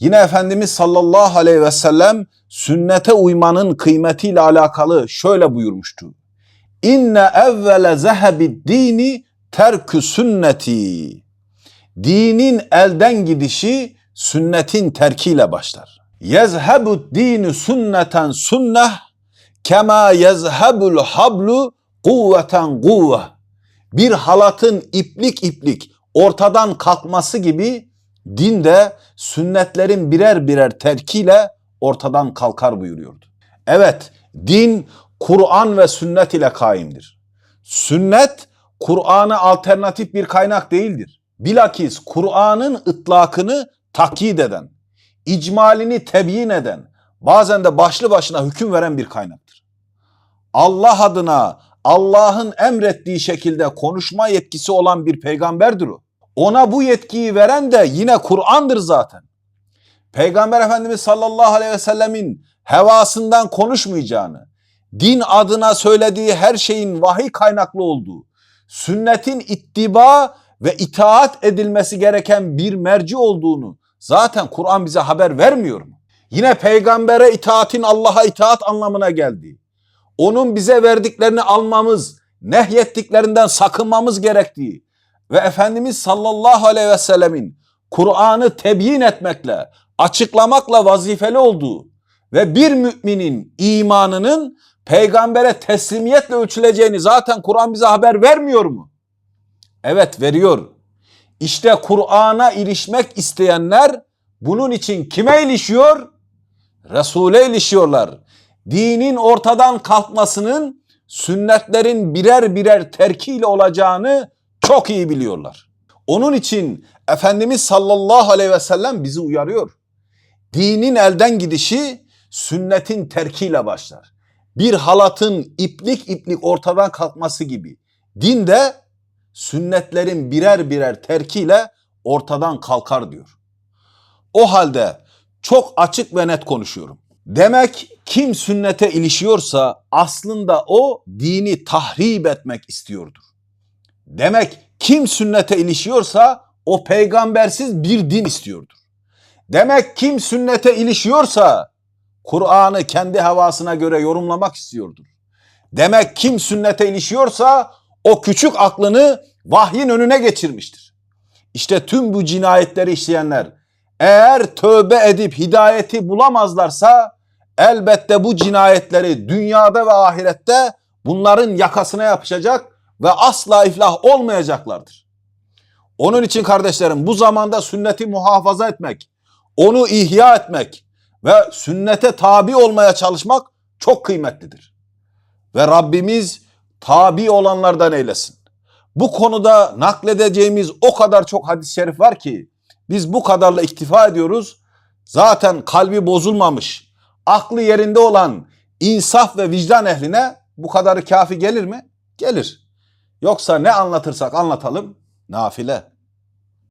Yine Efendimiz sallallahu aleyhi ve sellem sünnete uymanın kıymetiyle alakalı şöyle buyurmuştu. İnne evvele zehebid dini terkü sünneti. Dinin elden gidişi sünnetin terkiyle başlar. Yezhebu dini sünneten sünneh kema yezhebul hablu kuvveten kuvve. Bir halatın iplik iplik ortadan kalkması gibi din de sünnetlerin birer birer terkiyle ortadan kalkar buyuruyordu. Evet, din Kur'an ve sünnet ile kaimdir. Sünnet Kur'an'a alternatif bir kaynak değildir. Bilakis Kur'an'ın ıtlakını takyit eden, icmalini tebyin eden, bazen de başlı başına hüküm veren bir kaynaktır. Allah adına Allah'ın emrettiği şekilde konuşma yetkisi olan bir peygamberdir o. Ona bu yetkiyi veren de yine Kur'an'dır zaten. Peygamber Efendimiz sallallahu aleyhi ve sellemin hevasından konuşmayacağını, din adına söylediği her şeyin vahiy kaynaklı olduğu, sünnetin ittiba ve itaat edilmesi gereken bir merci olduğunu zaten Kur'an bize haber vermiyor mu? Yine peygambere itaatin Allah'a itaat anlamına geldiği, onun bize verdiklerini almamız, nehyettiklerinden sakınmamız gerektiği ve Efendimiz sallallahu aleyhi ve sellemin Kur'an'ı tebyin etmekle, açıklamakla vazifeli olduğu ve bir müminin imanının peygambere teslimiyetle ölçüleceğini zaten Kur'an bize haber vermiyor mu? Evet veriyor. İşte Kur'an'a ilişmek isteyenler bunun için kime ilişiyor? Resul'e ilişiyorlar. Dinin ortadan kalkmasının sünnetlerin birer birer terkiyle olacağını çok iyi biliyorlar. Onun için Efendimiz sallallahu aleyhi ve sellem bizi uyarıyor. Dinin elden gidişi sünnetin terkiyle başlar. Bir halatın iplik iplik ortadan kalkması gibi. Din de sünnetlerin birer birer terkiyle ortadan kalkar diyor. O halde çok açık ve net konuşuyorum. Demek kim sünnete ilişiyorsa aslında o dini tahrip etmek istiyordur. Demek kim sünnete ilişiyorsa o peygambersiz bir din istiyordur. Demek kim sünnete ilişiyorsa Kur'an'ı kendi havasına göre yorumlamak istiyordur. Demek kim sünnete ilişiyorsa o küçük aklını vahyin önüne geçirmiştir. İşte tüm bu cinayetleri işleyenler eğer tövbe edip hidayeti bulamazlarsa elbette bu cinayetleri dünyada ve ahirette bunların yakasına yapışacak ve asla iflah olmayacaklardır. Onun için kardeşlerim bu zamanda sünneti muhafaza etmek, onu ihya etmek ve sünnete tabi olmaya çalışmak çok kıymetlidir. Ve Rabbimiz tabi olanlardan eylesin. Bu konuda nakledeceğimiz o kadar çok hadis-i şerif var ki biz bu kadarla iktifa ediyoruz. Zaten kalbi bozulmamış, aklı yerinde olan insaf ve vicdan ehline bu kadarı kafi gelir mi? Gelir. Yoksa ne anlatırsak anlatalım nafile.